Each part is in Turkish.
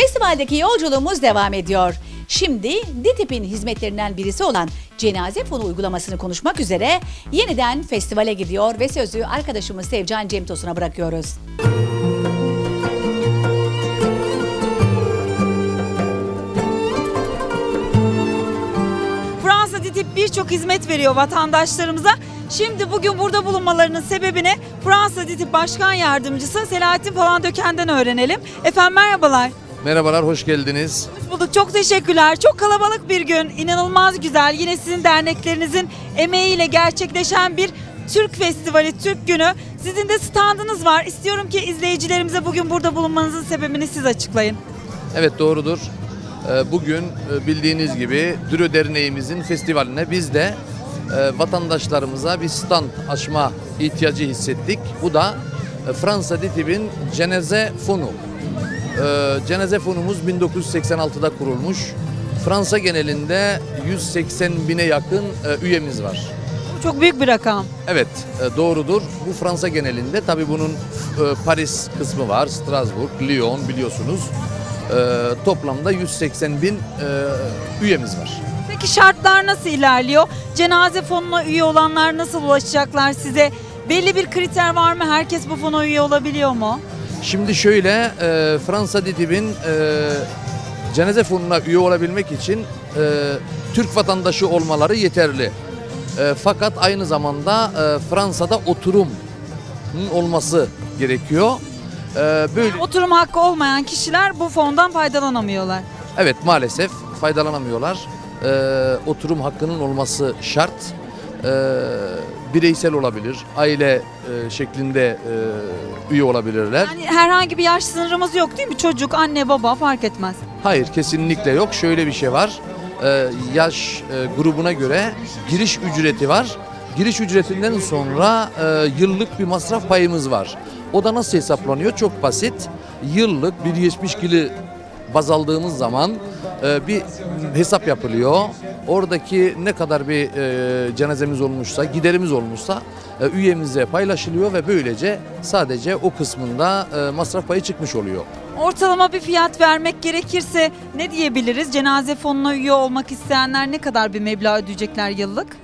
Festivaldeki yolculuğumuz devam ediyor. Şimdi DİTİB'in hizmetlerinden birisi olan cenaze fonu uygulamasını konuşmak üzere yeniden festivale gidiyor ve sözü arkadaşımız Sevcan Cemtos'una bırakıyoruz. Fransa DİTİB birçok hizmet veriyor vatandaşlarımıza. Şimdi bugün burada bulunmalarının sebebini Fransa DİTİB Başkan Yardımcısı Selahattin Palandöken'den öğrenelim. Efendim merhabalar. Merhabalar, hoş geldiniz. Hoş bulduk. Çok teşekkürler. Çok kalabalık bir gün. İnanılmaz güzel. Yine sizin derneklerinizin emeğiyle gerçekleşen bir Türk Festivali, Türk Günü. Sizin de standınız var. İstiyorum ki izleyicilerimize bugün burada bulunmanızın sebebini siz açıklayın. Evet doğrudur. Ee, Bugün e, bildiğiniz gibi Dürö Derneğimizin festivaline biz de e, vatandaşlarımıza bir stand açma ihtiyacı hissettik. Bu da e, Fransa DİTİB'in Cenaze Fonu. Ee, Cenaze Fonumuz 1986'da kurulmuş. Fransa genelinde 180 bine yakın e, üyemiz var. Bu çok büyük bir rakam. Evet e, doğrudur. Bu Fransa genelinde tabi bunun e, Paris kısmı var. Strasbourg, Lyon biliyorsunuz. E, Toplamda 180 bin e, üyemiz var. Peki şartlar nasıl ilerliyor? Cenaze fonuna üye olanlar nasıl ulaşacaklar size? Belli bir kriter var mı? Herkes bu fona üye olabiliyor mu? Şimdi şöyle e, Fransa DİTİB'in e, cenaze fonuna üye olabilmek için e, Türk vatandaşı olmaları yeterli. E, fakat aynı zamanda e, Fransa'da oturum olması gerekiyor. E, böyle Oturum hakkı olmayan kişiler bu fondan faydalanamıyorlar. Evet maalesef faydalanamıyorlar. Ee, oturum hakkının olması şart. Ee, bireysel olabilir, aile e, şeklinde e, üye olabilirler. Yani herhangi bir yaş sınırımız yok değil mi? Çocuk, anne, baba fark etmez. Hayır kesinlikle yok. Şöyle bir şey var. Ee, yaş e, grubuna göre giriş ücreti var. Giriş ücretinden sonra e, yıllık bir masraf payımız var. O da nasıl hesaplanıyor? Çok basit. Yıllık bir geçmişkili baz aldığımız zaman e, bir hesap yapılıyor. Oradaki ne kadar bir e, cenazemiz olmuşsa, giderimiz olmuşsa e, üyemize paylaşılıyor ve böylece sadece o kısmında e, masraf payı çıkmış oluyor. Ortalama bir fiyat vermek gerekirse ne diyebiliriz? Cenaze fonuna üye olmak isteyenler ne kadar bir meblağ ödeyecekler yıllık?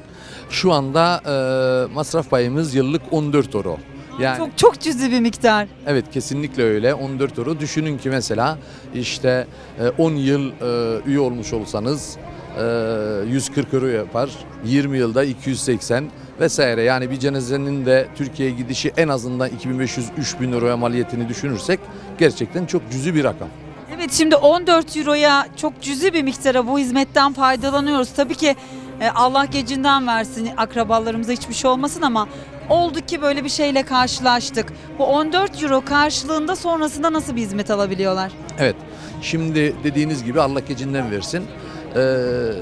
Şu anda e, masraf payımız yıllık 14 euro. Yani Çok çok cüzi bir miktar. evet kesinlikle öyle 14 euro. Düşünün ki mesela işte e, 10 yıl e, üye olmuş olsanız e, 140 euro yapar. 20 yılda 280 vesaire. Yani bir cenazenin de Türkiye'ye gidişi en azından 2500-3000 euroya maliyetini düşünürsek gerçekten çok cüzi bir rakam. Evet şimdi 14 euroya çok cüzi bir miktara bu hizmetten faydalanıyoruz. Tabii ki e, Allah gecinden versin akrabalarımıza hiçbir şey olmasın ama oldu ki böyle bir şeyle karşılaştık. Bu 14 euro karşılığında sonrasında nasıl bir hizmet alabiliyorlar? Evet. Şimdi dediğiniz gibi Allah gecinden versin. Ee,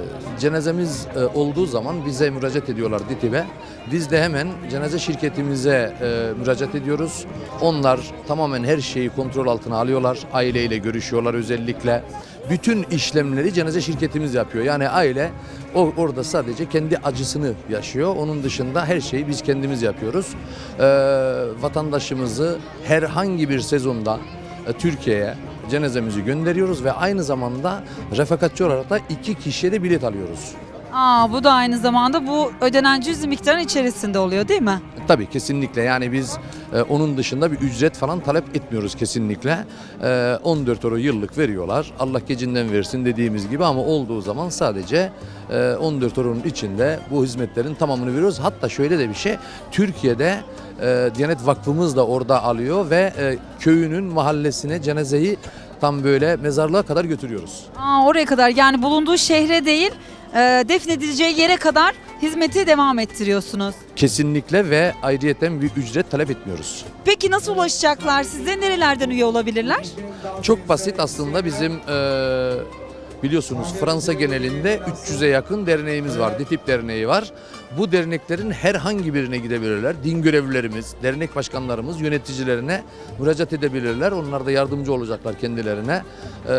cenazemiz e, olduğu zaman bize müracaat ediyorlar DİTİB'e. Biz de hemen cenaze şirketimize e, müracaat ediyoruz. Onlar tamamen her şeyi kontrol altına alıyorlar. Aileyle görüşüyorlar özellikle. Bütün işlemleri cenaze şirketimiz yapıyor. Yani aile o orada sadece kendi acısını yaşıyor. Onun dışında her şeyi biz kendimiz yapıyoruz. Ee, vatandaşımızı herhangi bir sezonda e, Türkiye'ye cenazemizi gönderiyoruz ve aynı zamanda refakatçi olarak da iki kişiye de bilet alıyoruz. Aa bu da aynı zamanda bu ödenen cüzi miktarın içerisinde oluyor değil mi? Tabii kesinlikle yani biz e, onun dışında bir ücret falan talep etmiyoruz kesinlikle. E, 14 euro yıllık veriyorlar. Allah gecinden versin dediğimiz gibi ama olduğu zaman sadece e, 14 euronun içinde bu hizmetlerin tamamını veriyoruz. Hatta şöyle de bir şey Türkiye'de e, Diyanet Vakfımız da orada alıyor ve e, köyünün mahallesine cenazeyi tam böyle mezarlığa kadar götürüyoruz. Aa, oraya kadar yani bulunduğu şehre değil e, defnedileceği yere kadar hizmeti devam ettiriyorsunuz. Kesinlikle ve ayrıyeten bir ücret talep etmiyoruz. Peki nasıl ulaşacaklar size? Nerelerden üye olabilirler? Çok basit aslında bizim eee, biliyorsunuz Fransa genelinde 300'e yakın derneğimiz var. DİTİB derneği var. Bu derneklerin herhangi birine gidebilirler. Din görevlilerimiz, dernek başkanlarımız yöneticilerine müracaat edebilirler. Onlar da yardımcı olacaklar kendilerine. Eee,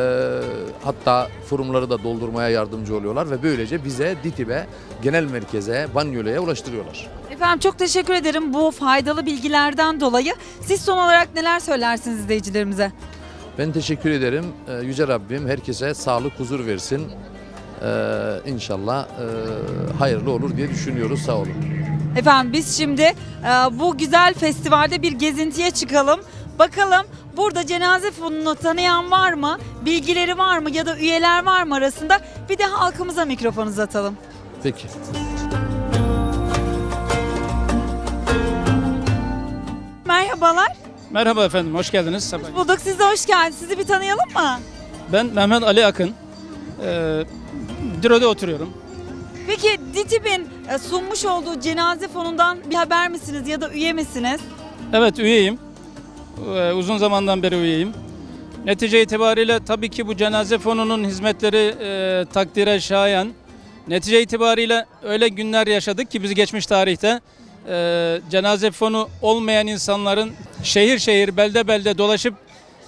hatta forumları da doldurmaya yardımcı oluyorlar ve böylece bize DİTİB'e, genel merkeze, Banyola'ya ulaştırıyorlar. Efendim çok teşekkür ederim bu faydalı bilgilerden dolayı. Siz son olarak neler söylersiniz izleyicilerimize? Ben teşekkür ederim. Ee, Yüce Rabbim herkese sağlık, huzur versin. Ee, inşallah e, hayırlı olur diye düşünüyoruz. Sağ olun. Efendim biz şimdi e, bu güzel festivalde bir gezintiye çıkalım. Bakalım burada cenaze fonunu tanıyan var mı? Bilgileri var mı ya da üyeler var mı arasında? Bir de halkımıza mikrofon uzatalım. Peki. Merhabalar. Merhaba efendim, hoş geldiniz. Sabah- Bulduk siz de hoş geldiniz. Sizi bir tanıyalım mı? Ben Mehmet Ali Akın. Ee, Diro'da oturuyorum. Peki DİTİB'in e, sunmuş olduğu cenaze fonundan bir haber misiniz ya da üye misiniz? Evet, üyeyim. Ee, uzun zamandan beri üyeyim. Netice itibariyle tabii ki bu cenaze fonunun hizmetleri e, takdire şayan. Netice itibariyle öyle günler yaşadık ki biz geçmiş tarihte e, cenaze fonu olmayan insanların şehir şehir, belde belde dolaşıp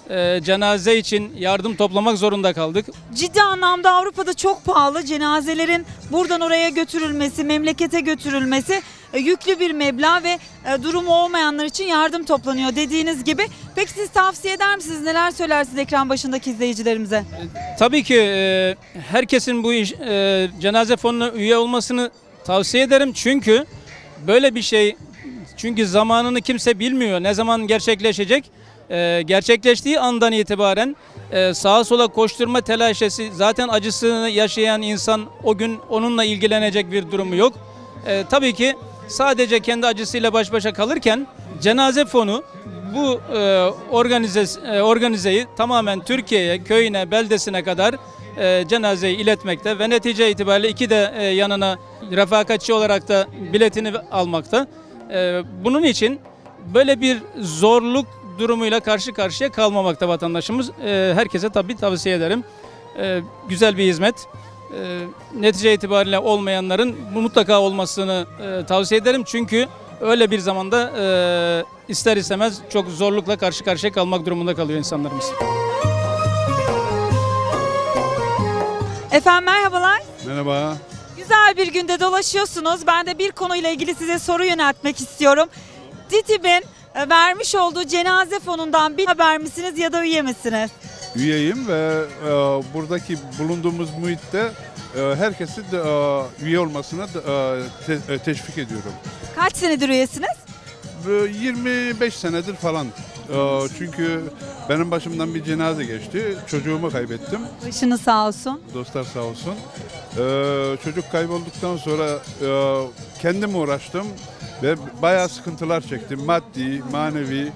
e, cenaze için yardım toplamak zorunda kaldık. Ciddi anlamda Avrupa'da çok pahalı cenazelerin buradan oraya götürülmesi, memlekete götürülmesi e, yüklü bir meblağ ve e, durumu olmayanlar için yardım toplanıyor dediğiniz gibi. Peki siz tavsiye eder misiniz? Neler söylersiniz ekran başındaki izleyicilerimize? Tabii ki e, herkesin bu iş, e, cenaze fonuna üye olmasını tavsiye ederim. Çünkü böyle bir şey, çünkü zamanını kimse bilmiyor. Ne zaman gerçekleşecek? E, gerçekleştiği andan itibaren e, sağa sola koşturma telaşesi, zaten acısını yaşayan insan o gün onunla ilgilenecek bir durumu yok. E, tabii ki sadece kendi acısıyla baş başa kalırken cenaze fonu bu organize, organizeyi tamamen Türkiye'ye, köyüne, beldesine kadar cenazeyi iletmekte ve netice itibariyle iki de yanına refakatçi olarak da biletini almakta. Bunun için böyle bir zorluk durumuyla karşı karşıya kalmamakta vatandaşımız. E, herkese tabii tavsiye ederim. E, güzel bir hizmet. E, netice itibariyle olmayanların bu mutlaka olmasını e, tavsiye ederim. Çünkü öyle bir zamanda e, ister istemez çok zorlukla karşı karşıya kalmak durumunda kalıyor insanlarımız. Efendim merhabalar. Merhaba. Güzel bir günde dolaşıyorsunuz. Ben de bir konuyla ilgili size soru yöneltmek istiyorum. DİTİB'in vermiş olduğu cenaze fonundan bir haber misiniz ya da üye misiniz? Üyeyim ve e, buradaki bulunduğumuz muhitte e, herkesi de, e, üye olmasına da, e, te- e, teşvik ediyorum. Kaç senedir üyesiniz? Ve 25 senedir falan. E, çünkü benim başımdan bir cenaze geçti. Çocuğumu kaybettim. Başınız sağ olsun. Dostlar sağ olsun. E, çocuk kaybolduktan sonra e, kendim uğraştım ve bayağı sıkıntılar çektim. Maddi, manevi.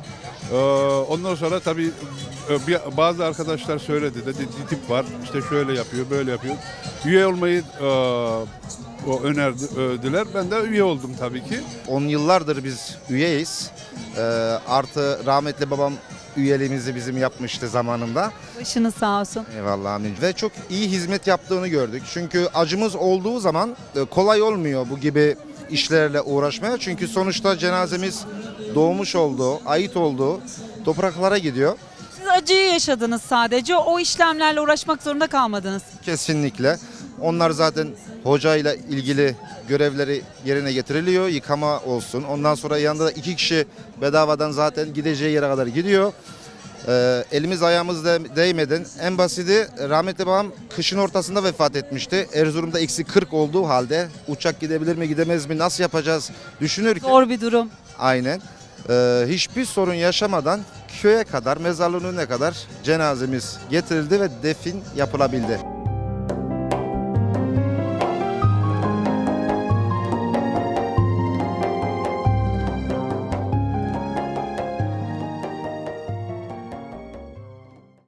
E, ondan sonra tabii e, bazı arkadaşlar söyledi dedi tip var işte şöyle yapıyor böyle yapıyor. Üye olmayı e, o önerdiler. Ben de üye oldum tabii ki. 10 yıllardır biz üyeyiz. Ee, artı rahmetli babam üyeliğimizi bizim yapmıştı zamanında. Başınız sağ olsun. Eyvallah amin. Ve çok iyi hizmet yaptığını gördük. Çünkü acımız olduğu zaman e, kolay olmuyor bu gibi işlerle uğraşmaya. Çünkü sonuçta cenazemiz doğmuş olduğu, ait olduğu topraklara gidiyor. Siz acıyı yaşadınız sadece. O işlemlerle uğraşmak zorunda kalmadınız. Kesinlikle. Onlar zaten hocayla ilgili görevleri yerine getiriliyor. Yıkama olsun. Ondan sonra yanında da iki kişi bedavadan zaten gideceği yere kadar gidiyor. Ee, elimiz ayağımız de, değmeden en basiti rahmetli babam kışın ortasında vefat etmişti. Erzurum'da eksi 40 olduğu halde uçak gidebilir mi gidemez mi nasıl yapacağız düşünürken Zor bir durum. aynen ee, hiçbir sorun yaşamadan köye kadar mezarlığın önüne kadar cenazemiz getirildi ve defin yapılabildi.